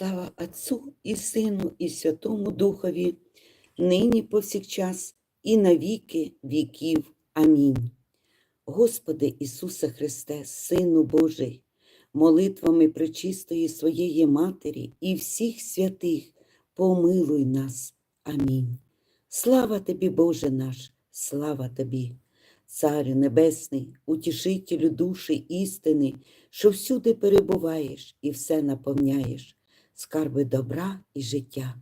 Слава Отцу і Сину, і Святому Духові, нині повсякчас, і на віки віків. Амінь. Господи Ісусе Христе, Сину Божий, молитвами пречистої своєї Матері і всіх святих, помилуй нас. Амінь. Слава тобі, Боже наш, слава тобі, Царю Небесний, утішителю душі істини, що всюди перебуваєш і все наповняєш, скарби добра і життя.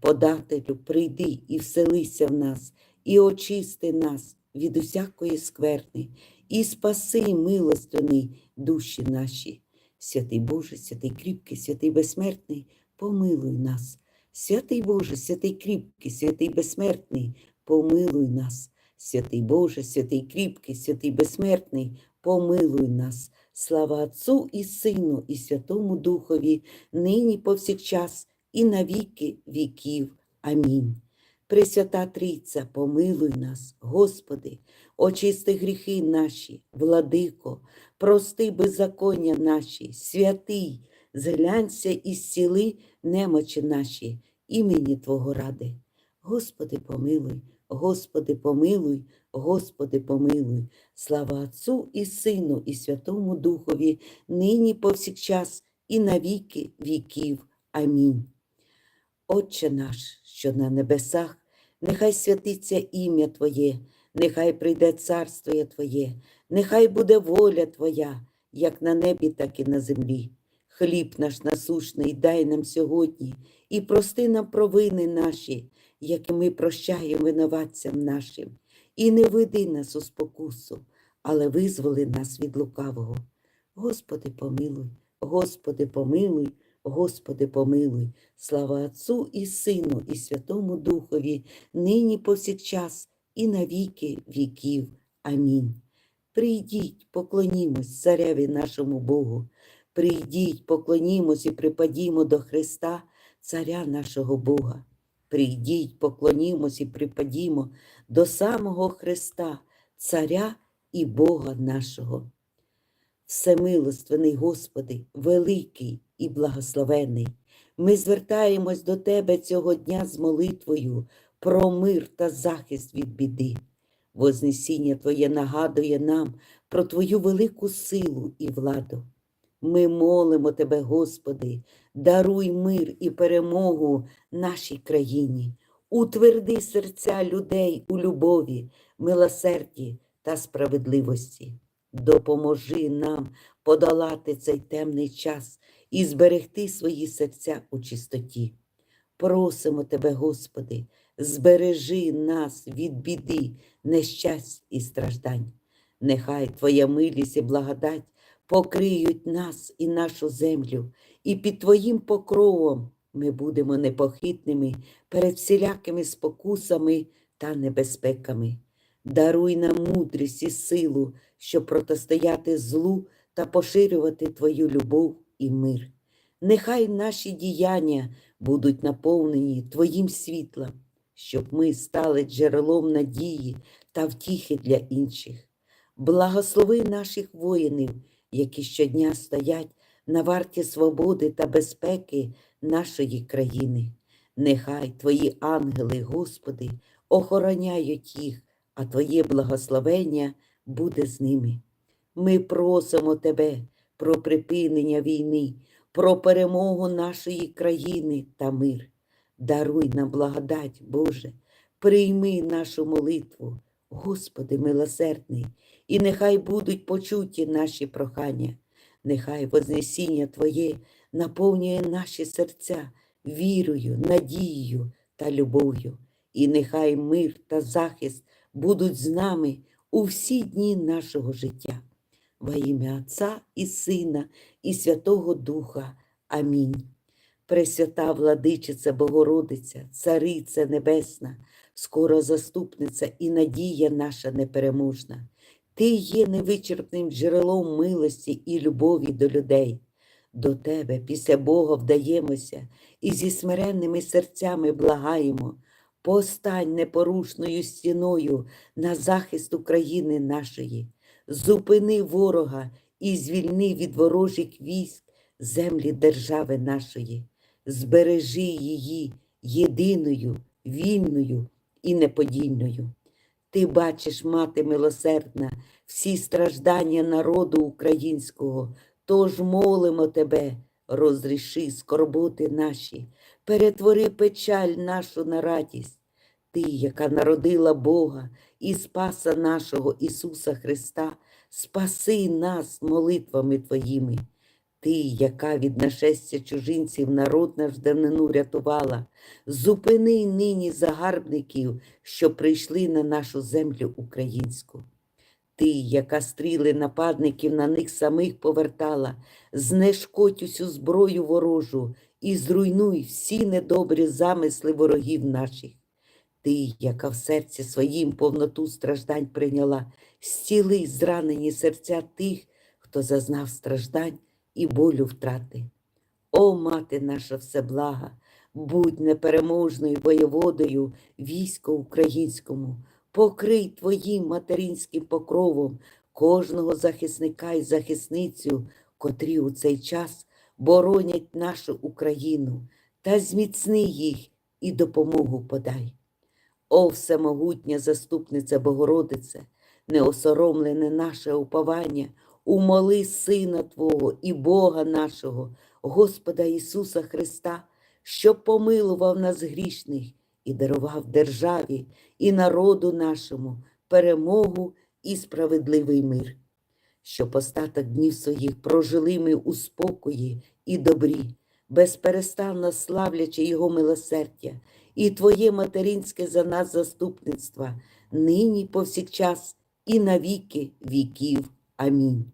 Подателю, прийди і вселися в нас, і очисти нас від усякої скверни, і спаси, милостивний, душі наші. Святий Боже, святий кріпкий, святий безсмертний, помилуй нас. Святий Боже, святий кріпкий, святий безсмертний, помилуй нас. Святий Боже, святий кріпкий, святий безсмертний, помилуй нас. Слава Отцу і Сину, і Святому Духові, нині повсякчас, і на віки віків. Амінь. Пресвята Трійця, помилуй нас, Господи, очисти гріхи наші, владико, прости беззаконня наші, святий, зглянься і зціли немочі наші, імені Твого ради. Господи, помилуй, Господи, помилуй, Господи, помилуй. Слава Отцу і Сину, і Святому Духові, нині повсякчас, і на віки віків. Амінь. Отче наш, що на небесах, нехай святиться ім'я Твоє, нехай прийде царство Твоє, нехай буде воля Твоя, як на небі, так і на землі. Хліб наш насушний дай нам сьогодні і прости нам провини наші, які ми прощаємо винуватцям нашим, і не веди нас у спокусу, але визволи нас від лукавого. Господи, помилуй, Господи, помилуй, Господи, помилуй, слава Отцу і Сину, і Святому Духові, нині повсякчас, і на віки віків. Амінь. Прийдіть, поклонімось цареві нашому Богу. Прийдіть, поклонімось і припадімо до Христа, Царя нашого Бога. Прийдіть, поклонімось і припадімо до самого Христа, Царя і Бога нашого. Всемилостивний Господи, великий і благословений, ми звертаємось до Тебе цього дня з молитвою про мир та захист від біди. Вознесіння Твоє нагадує нам про Твою велику силу і владу. Ми молимо Тебе, Господи, даруй мир і перемогу нашій країні, утверди серця людей у любові, милосерді та справедливості. Допоможи нам подолати цей темний час і зберегти свої серця у чистоті. Просимо Тебе, Господи, збережи нас від біди, нещасть і страждань. Нехай Твоя милість і благодать покриють нас і нашу землю, і під Твоїм покровом ми будемо непохитними перед всілякими спокусами та небезпеками. Даруй нам мудрість і силу, щоб протистояти злу та поширювати Твою любов і мир. Нехай наші діяння будуть наповнені Твоїм світлом, щоб ми стали джерелом надії та втіхи для інших. Благослови наших воїнів, які щодня стоять на варті свободи та безпеки нашої країни. Нехай Твої ангели, Господи, охороняють їх, а Твоє благословення буде з ними. Ми просимо Тебе про припинення війни, про перемогу нашої країни та мир. Даруй нам благодать, Боже, прийми нашу молитву, Господи милосердний, і нехай будуть почуті наші прохання, нехай Вознесіння Твоє наповнює наші серця вірою, надією та любов'ю, і нехай мир та захист будуть з нами у всі дні нашого життя. Во ім'я Отця і Сина, і Святого Духа. Амінь. Пресвята владичиця Богородиця, Цариця Небесна, скоро заступниця і надія наша непереможна. Ти є невичерпним джерелом милості і любові до людей. До Тебе після Бога вдаємося і зі смиренними серцями благаємо. Постань непорушною стіною на захист України нашої, зупини ворога і звільни від ворожих військ землі держави нашої. збережи її єдиною, вільною і неподільною. Ти бачиш, мати милосердна, всі страждання народу українського, тож молимо тебе, розріши скорботи наші, перетвори печаль нашу на радість. Ти, яка народила Бога і Спаса нашого Ісуса Христа, спаси нас молитвами Твоїми. Ти, яка від нашестя чужинців народ наш давнину рятувала, зупини нині загарбників, що прийшли на нашу землю українську. Ти, яка стріли нападників на них самих повертала, знешкодь усю зброю ворожу і зруйнуй всі недобрі замисли ворогів наших. Ти, яка в серці своїм повноту страждань прийняла, зціли зранені серця тих, хто зазнав страждань і болю втрати. О, мати наша всеблага, будь непереможною воєводою війську українському, покрий твоїм материнським покровом кожного захисника і захисницю, котрі у цей час боронять нашу Україну, та зміцни їх і допомогу подай. О, всемогутня заступниця Богородице, неосоромлене наше уповання, умоли Сина Твого і Бога нашого, Господа Ісуса Христа, що помилував нас грішних і дарував державі і народу нашому перемогу і справедливий мир, щоб остаток днів своїх прожили ми у спокої і добрі, безперестанно славлячи Його милосердя і Твоє материнське за нас заступництво, нині повсякчас і на віки віків. Амінь.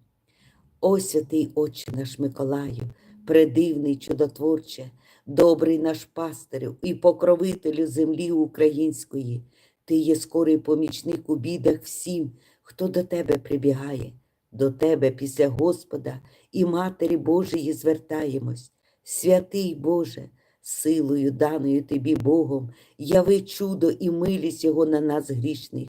О святий Отче наш Миколаю, предивний чудотворче, добрий наш пастирю і покровителю землі української, ти є скорий помічник у бідах всім, хто до тебе прибігає, до тебе після Господа і Матері Божої звертаємось. Святий Боже, силою даною тобі Богом, яви чудо і милість Його на нас грішних.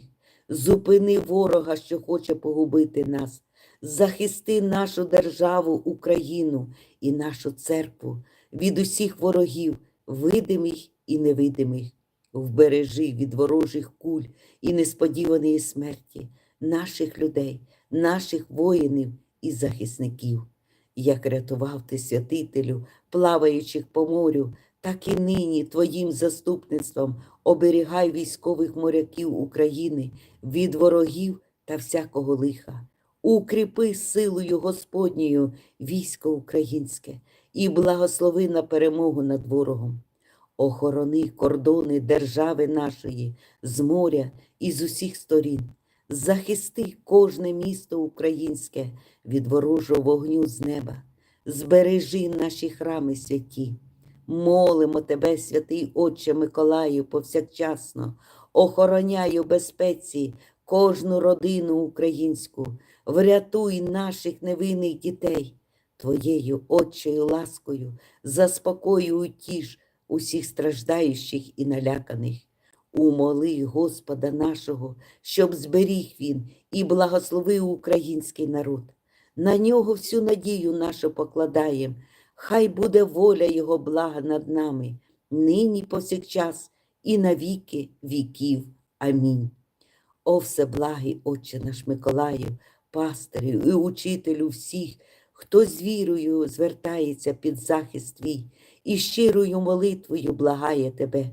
Зупини ворога, що хоче погубити нас, захисти нашу державу, Україну і нашу церкву від усіх ворогів, видимих і невидимих. Вбережи від ворожих куль і несподіваної смерті наших людей, наших воїнів і захисників. Як рятував ти святителю, плаваючих по морю, так і нині Твоїм заступництвом оберігай військових моряків України від ворогів та всякого лиха. Укріпи силою Господньою військо українське і благослови на перемогу над ворогом. Охорони кордони держави нашої з моря і з усіх сторін. Захисти кожне місто українське від ворожого вогню з неба. Збережи наші храми святі. Молимо тебе, святий Отче Миколаю, повсякчасно, охороняй у безпеці кожну родину українську, врятуй наших невинних дітей, Твоєю Отчою ласкою, заспокою утіш усіх страждаючих і наляканих. Умоли Господа нашого, щоб зберіг він і благословив український народ. На нього всю надію нашу покладаєм. Хай буде воля Його блага над нами, нині повсякчас і на віки віків. Амінь. О всеблагий Отче наш Миколаю, пастирю і учителю всіх, хто з вірою звертається під захист твій і щирою молитвою благає тебе.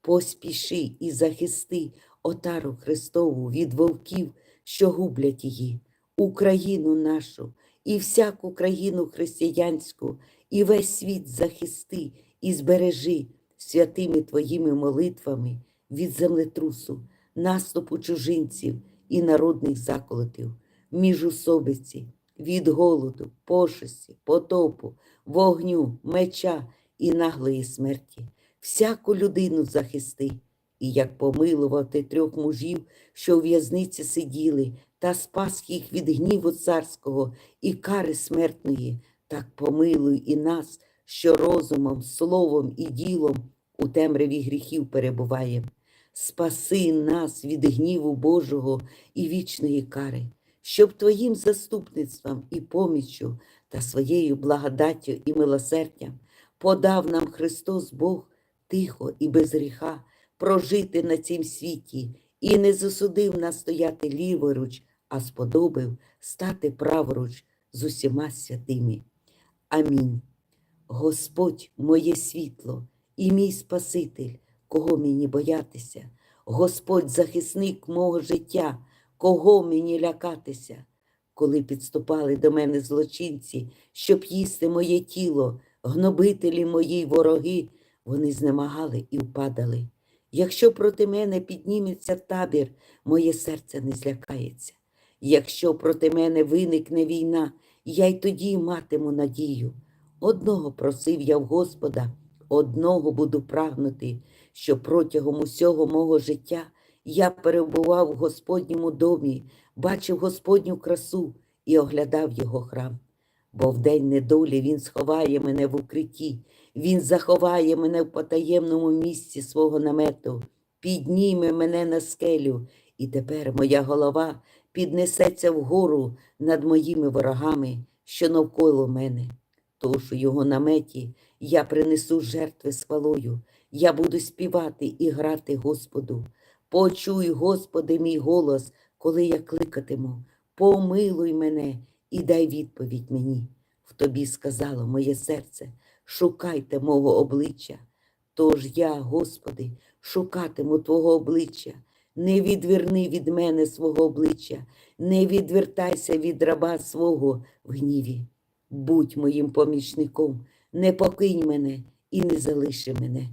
Поспіши і захисти отару Христову від вовків, що гублять її, Україну нашу і всяку країну християнську, і весь світ захисти і збережи святими Твоїми молитвами від землетрусу, наступу чужинців і народних заколотів, міжусобиці, від голоду, пошесті, потопу, вогню, меча і наглої смерті. Всяку людину захисти, і як помилував трьох мужів, що у в'язниці сиділи, та спас їх від гніву царського і кари смертної, так помилуй і нас, що розумом, словом і ділом у темряві гріхів перебуваєм. Спаси нас від гніву Божого і вічної кари, щоб Твоїм заступництвом і поміччю та своєю благодаттю і милосердям подав нам Христос Бог тихо і без гріха прожити на цім світі, і не засудив нас стояти ліворуч, а сподобив стати праворуч з усіма святими. Амінь. Господь моє світло і мій Спаситель, кого мені боятися, Господь захисник мого життя, кого мені лякатися, коли підступали до мене злочинці, щоб їсти моє тіло, гнобителі мої вороги, вони знемагали і впадали. Якщо проти мене підніметься табір, моє серце не злякається. Якщо проти мене виникне війна, я й тоді матиму надію. Одного просив я в Господа, одного буду прагнути, що протягом усього мого життя я перебував у Господньому домі, бачив Господню красу і оглядав його храм. Бо в день недолі Він сховає мене в укритті, Він заховає мене в потаємному місці свого намету, підніме мене на скелю, і тепер моя голова піднесеться вгору над моїми ворогами, що навколо мене. Тож у його наметі я принесу жертви з я буду співати і грати Господу. Почуй, Господи, мій голос, коли я кликатиму, помилуй мене і дай відповідь мені. В тобі сказало моє серце, шукайте мого обличчя. Тож я, Господи, шукатиму Твого обличчя. Не відверни від мене свого обличчя, не відвертайся від раба свого в гніві. Будь моїм помічником, не покинь мене і не залиши мене.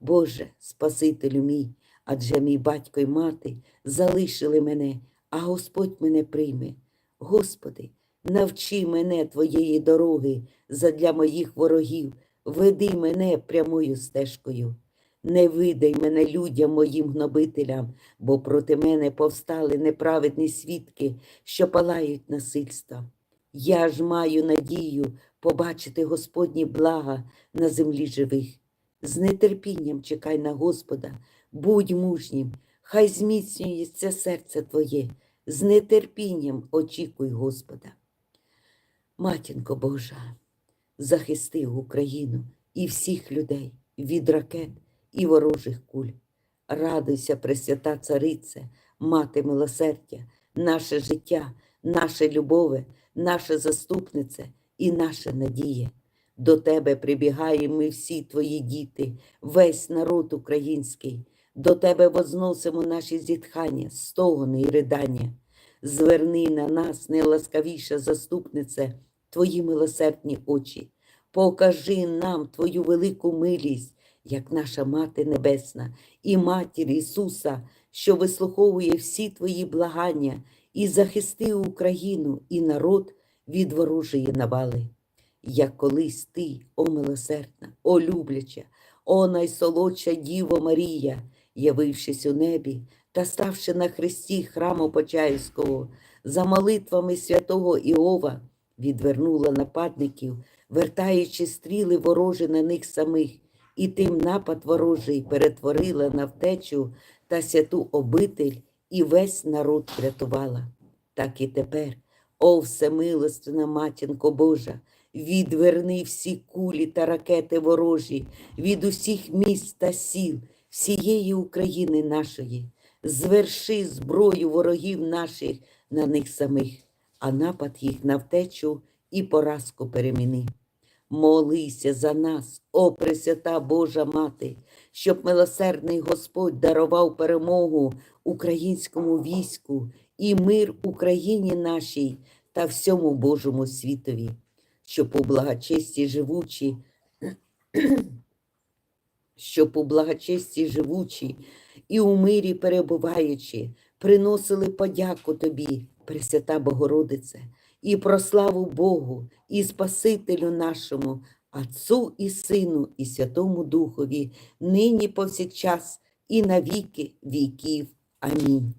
Боже, Спасителю мій, адже мій батько й мати залишили мене, а Господь мене прийме. Господи, навчи мене Твоєї дороги задля моїх ворогів, веди мене прямою стежкою. Не видай мене людям моїм гнобителям, бо проти мене повстали неправедні свідки, що палають насильством. Я ж маю надію побачити Господні блага на землі живих. З нетерпінням чекай на Господа, будь мужнім, хай зміцнюється серце Твоє, з нетерпінням очікуй Господа. Матінко Божа, захисти Україну і всіх людей від ракет і ворожих куль. Радуйся, Пресвята Царице, Мати милосердя, наше життя, наше любове, наша заступниця і наша надія. До тебе прибігаємо ми всі твої діти, весь народ український. До тебе возносимо наші зітхання, стогони і ридання. Зверни на нас, неласкавіша заступнице, твої милосердні очі. Покажи нам твою велику милість, як наша Мати Небесна і Матір Ісуса, що вислуховує всі твої благання і захисти Україну і народ від ворожої навали. Як колись ти, о милосердна, о любляча, о найсолодша Діво Марія, явившись у небі та ставши на хресті храму Почаївського, за молитвами святого Іова, відвернула нападників, вертаючи стріли ворожі на них самих, і тим напад ворожий перетворила на втечу та святу обитель і весь народ врятувала. Так і тепер, о всемилостина матінко Божа, відверни всі кулі та ракети ворожі від усіх міст та сіл, всієї України нашої, зверши зброю ворогів наших на них самих, а напад їх на втечу і поразку переміни. Молися за нас, о Пресвята Божа Мати, щоб милосердний Господь дарував перемогу українському війську і мир Україні нашій та всьому Божому світові, щоб у благочесті живучі, щоб у благочесті живучі і у мирі перебуваючи, приносили подяку Тобі, Пресвята Богородице, і прославу Богу, і Спасителю нашому, Отцу і Сину, і Святому Духові, нині повсякчас, і на віки віків. Амінь.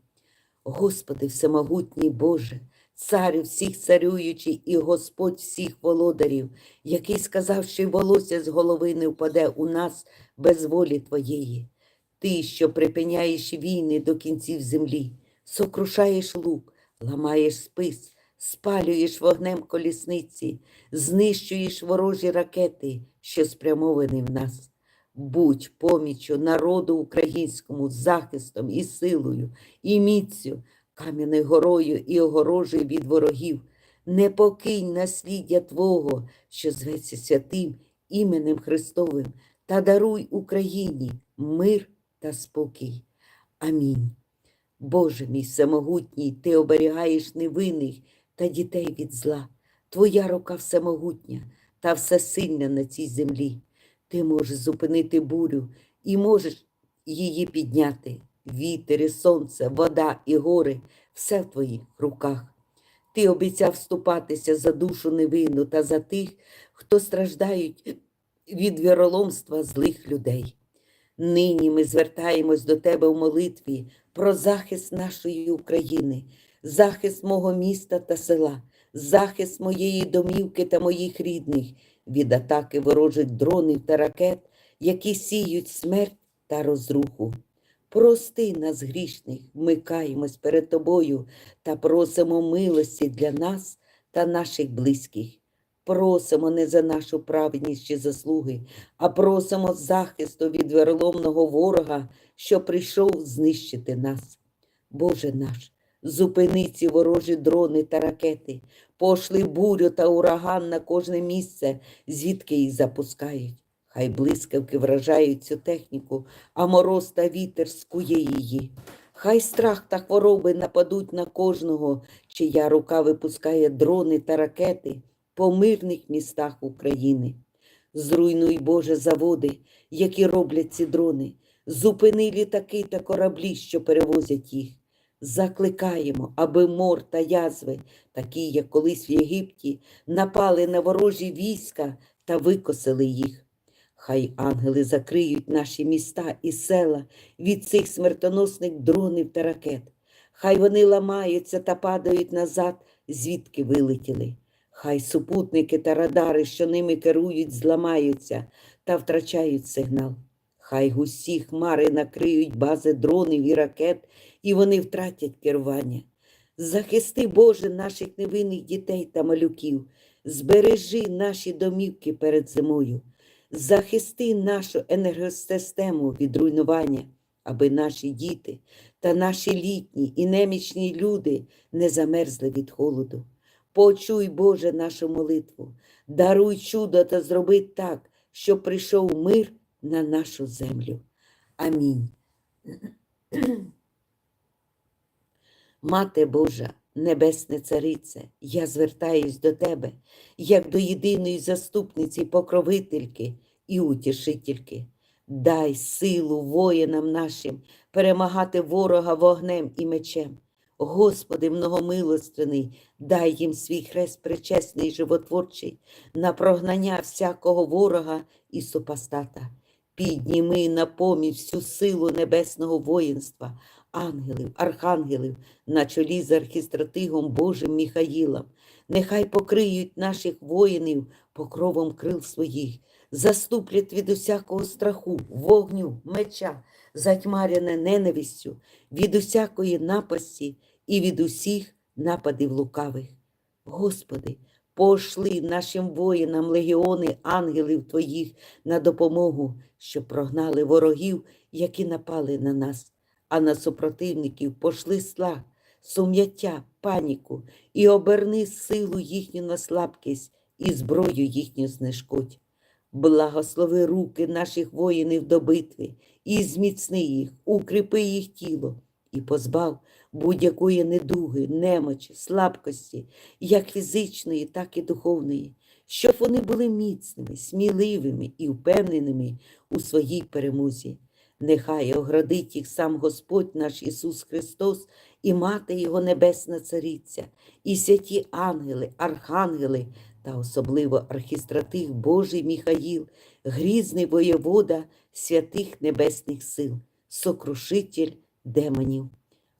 Господи, всемогутній Боже, царю всіх царюючий і Господь всіх володарів, який сказав, що волосся з голови не впаде у нас без волі Твоєї. Ти, що припиняєш війни до кінців землі, сокрушаєш лук, ламаєш спис, спалюєш вогнем колісниці, знищуєш ворожі ракети, що спрямовані в нас. Будь поміччю народу українському захистом і силою, і міцю, кам'яною горою і огорожею від ворогів. Не покинь насліддя Твого, що зветься святим іменем Христовим, та даруй Україні мир та спокій. Амінь. Боже мій всемогутній, Ти оберігаєш невинних та дітей від зла. Твоя рука всемогутня та всесильна на цій землі. Ти можеш зупинити бурю і можеш її підняти. Вітер, і сонце, вода і гори все в твоїх руках. Ти обіцяв вступатися за душу невинну та за тих, хто страждають від віроломства злих людей. Нині ми звертаємось до Тебе в молитві про захист нашої України, захист мого міста та села, захист моєї домівки та моїх рідних від атаки ворожих дронів та ракет, які сіють смерть та розруху. Прости нас, грішних, вмикаємось перед Тобою та просимо милості для нас та наших близьких. Просимо не за нашу праведність чи заслуги, а просимо захисту від верломного ворога, що прийшов знищити нас. Боже наш, зупини ці ворожі дрони та ракети, пошли бурю та ураган на кожне місце, звідки їх запускають. Хай блискавки вражають цю техніку, а мороз та вітер скує її. Хай страх та хвороби нападуть на кожного, чия рука випускає дрони та ракети по мирних містах України. Зруйнуй, Боже, заводи, які роблять ці дрони, зупини літаки та кораблі, що перевозять їх. Закликаємо, аби мор та язви, такі, як колись в Єгипті, напали на ворожі війська та викосили їх. Хай ангели закриють наші міста і села від цих смертоносних дронів та ракет. Хай вони ламаються та падають назад, звідки вилетіли. Хай супутники та радари, що ними керують, зламаються та втрачають сигнал. Хай гусі хмари накриють бази дронів і ракет, і вони втратять керування. Захисти, Боже, наших невинних дітей та малюків, збережи наші домівки перед зимою, захисти нашу енергосистему від руйнування, аби наші діти та наші літні і немічні люди не замерзли від холоду. Почуй, Боже, нашу молитву, даруй чудо та зроби так, щоб прийшов мир на нашу землю. Амінь. Мати Божа, Небесне Царице, я звертаюсь до Тебе, як до єдиної заступниці, покровительки і утішительки. Дай силу воїнам нашим перемагати ворога вогнем і мечем. Господи, многомилостивний, дай їм свій хрест причесний і животворчий на прогнання всякого ворога і супостата. Підніми на поміч всю силу небесного воїнства, ангелів, архангелів на чолі з архістратигом Божим Міхаїлом. Нехай покриють наших воїнів покровом крил своїх, заступлять від усякого страху, вогню, меча, затьмаряне ненавистю, від усякої напасті і від усіх нападів лукавих. Господи, пошли нашим воїнам легіони ангелів Твоїх на допомогу, щоб прогнали ворогів, які напали на нас, а на супротивників пошли слах, сум'яття, паніку і оберни силу їхню на слабкість і зброю їхню знешкодь. Благослови руки наших воїнів до битви і зміцни їх, укріпи їх тіло і позбав будь-якої недуги, немочі, слабкості, як фізичної, так і духовної, щоб вони були міцними, сміливими і впевненими у своїй перемозі. Нехай оградить їх сам Господь наш Ісус Христос і Мати Його Небесна Цариця, і святі ангели, архангели та особливо архістратих Божий Міхаїл, грізний воєвода святих небесних сил, сокрушитель демонів.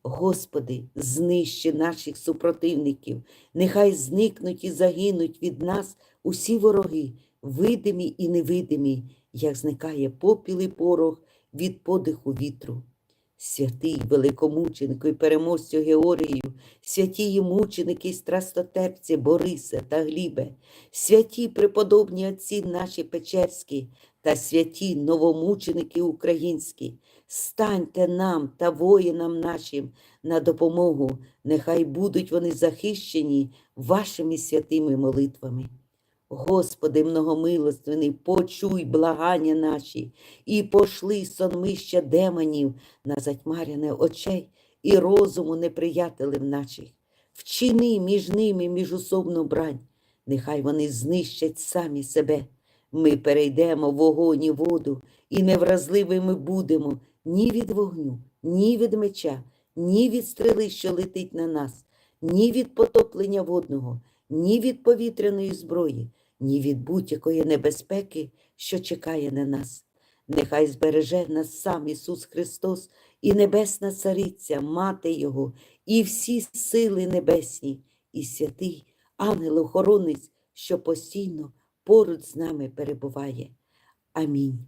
Господи, знищи наших супротивників, нехай зникнуть і загинуть від нас усі вороги, видимі і невидимі, як зникає попіл і порох від подиху вітру. святий великомученику і переможцю Георгію, святії мученики і страстотерпці Борисе та Глібе, святі преподобні отці наші Печерські та святі новомученики українські, станьте нам та воїнам нашим на допомогу, нехай будуть вони захищені вашими святими молитвами. Господи, многомилостивний, почуй благання наші і пошли сонмища демонів на затьмаряне очей і розуму неприятелів наших. Вчини між ними міжусобну брань, нехай вони знищать самі себе. Ми перейдемо вогонь і воду, і невразливими будемо ні від вогню, ні від меча, ні від стріли, що летить на нас, ні від потоплення водного, ні від повітряної зброї, ні від будь-якої небезпеки, що чекає на нас. Нехай збереже нас сам Ісус Христос і Небесна Цариця, Мати Його, і всі сили небесні, і святий ангел-охоронець, що постійно поруч з нами перебуває. Амінь.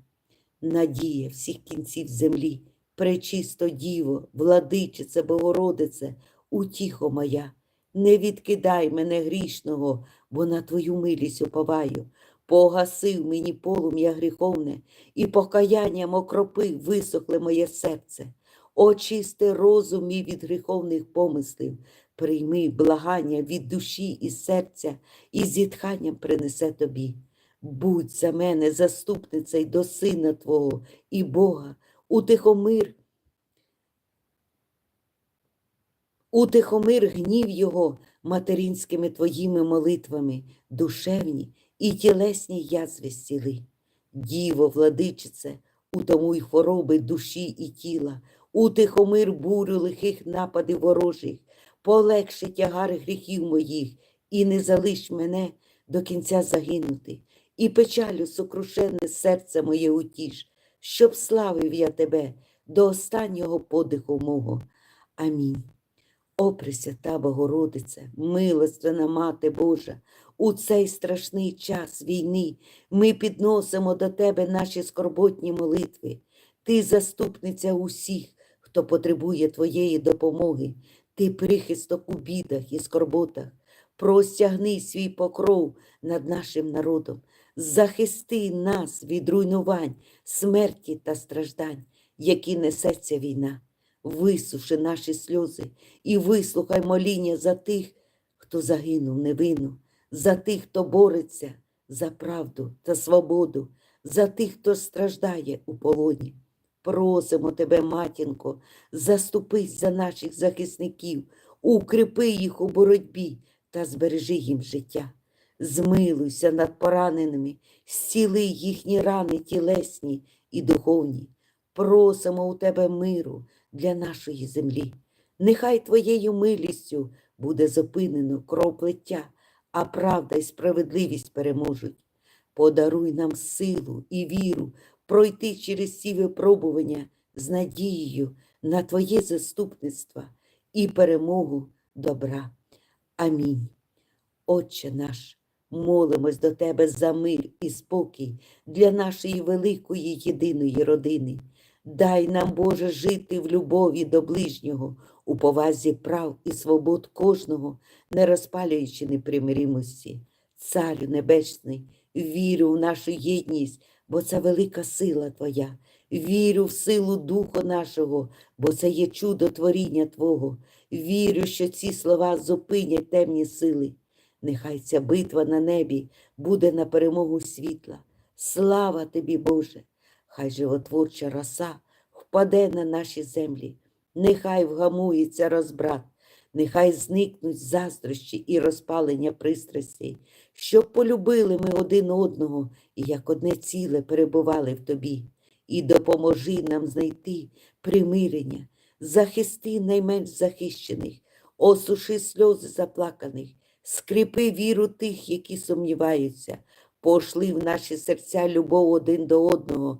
Надія всіх кінців землі, пречисто Діво, владичице, Богородице, утіхо моя, не відкидай мене грішного, бо на твою милість уповаю. Погасив мені полум'я гріховне, і покаянням окропив висохле моє серце. Очисти розум мій від гріховних помислів, прийми благання від душі і серця, і зітханням принесе тобі. Будь за мене заступницею до Сина Твого і Бога, утихомир, утихомир гнів Його материнськими Твоїми молитвами, душевні і тілесні язви зціли. Діво, владичице, утомуй хвороби душі і тіла, утихомир бурю лихих нападів ворожих, полегши тягар гріхів моїх, і не залиш мене до кінця загинути, і печалю сокрушене серце моє утіш, щоб славив я тебе до останнього подиху мого. Амінь. О, Пресвята Богородице, милостивна Мати Божа, у цей страшний час війни ми підносимо до Тебе наші скорботні молитви. Ти заступниця усіх, хто потребує Твоєї допомоги, ти прихисток у бідах і скорботах. Простягни свій покров над нашим народом, захисти нас від руйнувань, смерті та страждань, які несеться війна. Висуши наші сльози і вислухай моління за тих, хто загинув невинно, за тих, хто бореться за правду та свободу, за тих, хто страждає у полоні. Просимо тебе, матінко, заступись за наших захисників, укріпи їх у боротьбі та збережи їм життя. Змилуйся над пораненими, зціли їхні рани тілесні і духовні. Просимо у тебе миру для нашої землі. Нехай твоєю милістю буде зупинено кроплеття, а правда і справедливість переможуть. Подаруй нам силу і віру пройти через ці випробування з надією на Твоє заступництво і перемогу добра. Амінь. Отче наш, молимось до Тебе за мир і спокій для нашої великої єдиної родини. Дай нам, Боже, жити в любові до ближнього, у повазі прав і свобод кожного, не розпалюючи непримиримості. Царю Небесний, вірю в нашу єдність, бо це велика сила Твоя. Вірю в силу Духа нашого, бо це є чудо творіння Твого. Вірю, що ці слова зупинять темні сили. Нехай ця битва на небі буде на перемогу світла. Слава тобі, Боже! Хай животворча роса впаде на наші землі, нехай вгамується розбрат, нехай зникнуть заздрощі і розпалення пристрастей, щоб полюбили ми один одного і як одне ціле перебували в тобі, і допоможи нам знайти примирення, захисти найменш захищених, осуши сльози заплаканих, скріпи віру тих, які сумніваються, пошли в наші серця любов один до одного,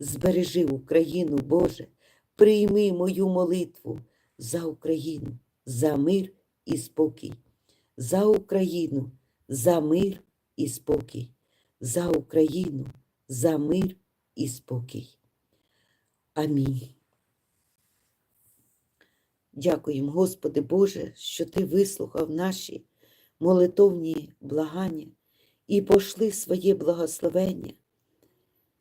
Збережи Україну, Боже, прийми мою молитву за Україну, за мир і спокій, за Україну, за мир і спокій, за Україну, за мир і спокій. Амінь. Дякуємо, Господи Боже, що Ти вислухав наші молитовні благання і пошли своє благословення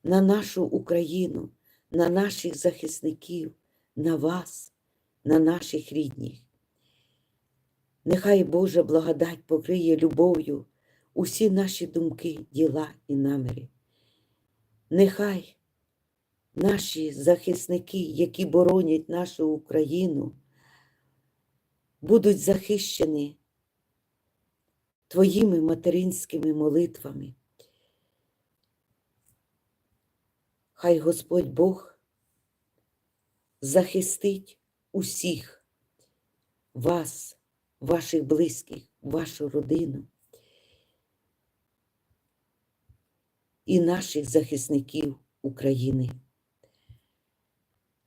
на нашу Україну, на наших захисників, на вас, на наших рідних. Нехай Божа благодать покриє любов'ю усі наші думки, діла і наміри. Нехай наші захисники, які боронять нашу Україну, будуть захищені Твоїми материнськими молитвами. Хай Господь Бог захистить усіх вас, ваших близьких, вашу родину і наших захисників України.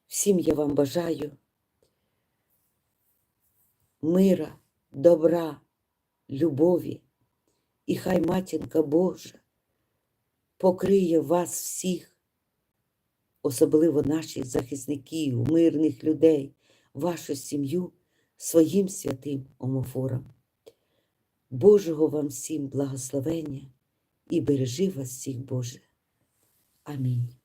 Всім я вам бажаю мира, добра, любові, і хай матінка Божа покриє вас всіх, особливо наших захисників, мирних людей, вашу сім'ю своїм святим омофором. Божого вам всім благословення і бережи вас всіх, Боже. Амінь.